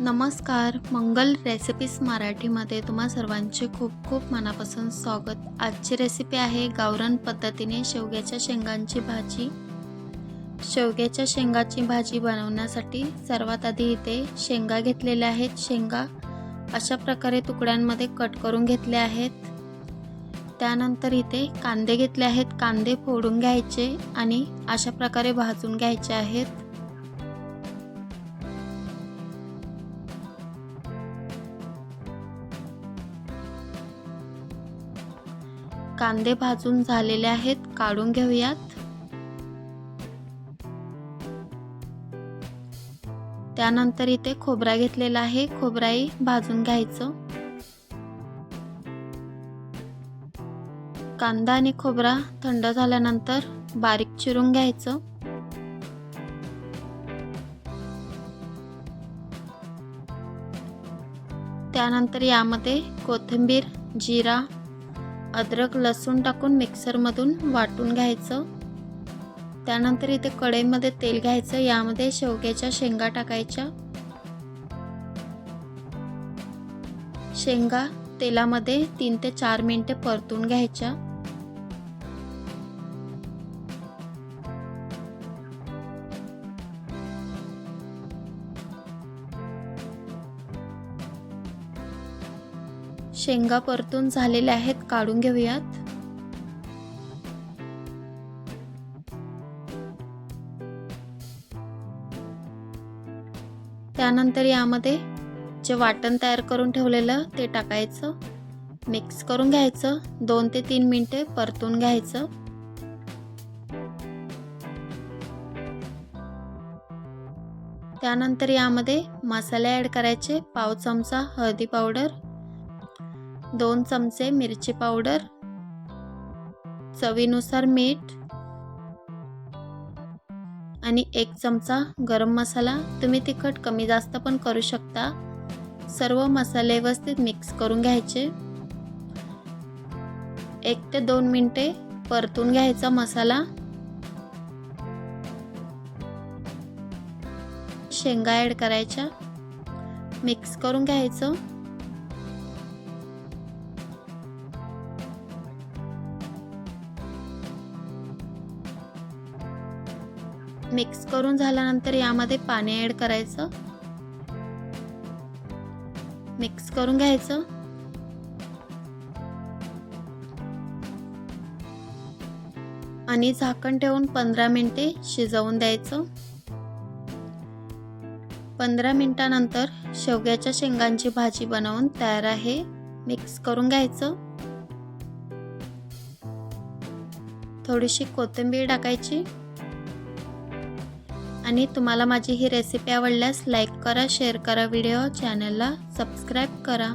नमस्कार मंगल रेसिपीज मराठीमध्ये तुम्हा सर्वांचे खूप खूप मनापासून स्वागत. आजची रेसिपी आहे गावरण पद्धतीने शेवग्याच्या शेंगांची भाजी. शेवग्याच्या शेंगाची भाजी बनवण्यासाठी सर्वात आधी इथे शेंगा घेतलेल्या आहेत. शेंगा अशा प्रकारे तुकड्यांमध्ये कट करून घेतल्या आहेत. त्यानंतर इथे कांदे घेतले आहेत. कांदे फोडून घ्यायचे आणि अशा प्रकारे भाजून घ्यायचे आहेत. कांदे भाजून झालेले आहेत काढून घेऊयात. त्यानंतर इथे खोबरा घेतलेला आहे खोबराही भाजून घ्यायचं. कांदा आणि खोबरा थंड झाल्यानंतर बारीक चिरून घ्यायचं. त्यानंतर यामध्ये कोथिंबीर जिरा अद्रक लसूण टाकून मिक्सरमधून वाटून घ्यायचं. त्यानंतर इथे कढईमध्ये तेल घ्यायचं. यामध्ये शेवग्याच्या शेंगा टाकायच्या. शेंगा तेलामध्ये तीन ते चार मिनटे परतून घ्यायच्या. शेंगा परतून झालेल्या आहेत काढून घेऊयात. त्यानंतर यामध्ये जे वाटण तयार करून ठेवलेलं ते टाकायचं. मिक्स करून घ्यायचं. दोन ते तीन मिनटे परतून घ्यायचं. त्यानंतर यामध्ये मसाले ॲड करायचे. पाव चमचा हळदी पावडर. दोन चमचे मिरची पावडर चवीनुसार मीठ आणि एक चमचा गरम मसाला. तुम्ही तिखट कमी जास्त पण करू शकता. सर्व मसाले व्यवस्थित मिक्स करून घ्यायचे. एक ते दोन मिनटे परतून घ्यायचा मसाला. शेंगा ॲड करायच्या. मिक्स करून घ्यायचं. मिक्स करून झाल्यानंतर यामध्ये पाणी ॲड करायचं. मिक्स करून घ्यायचं. आणि झाकण ठेवून पंधरा मिनिटे शिजवून द्यायचं. पंधरा मिनिटानंतर शेवग्याच्या शेंगांची भाजी बनवून तयार आहे. मिक्स करून घ्यायचं. थोडीशी कोथिंबीर टाकायची. आणि तुम्हाला माझी ही रेसिपी आवडल्यास लाईक करा शेअर करा व्हिडिओ चॅनलला सबस्क्राईब करा.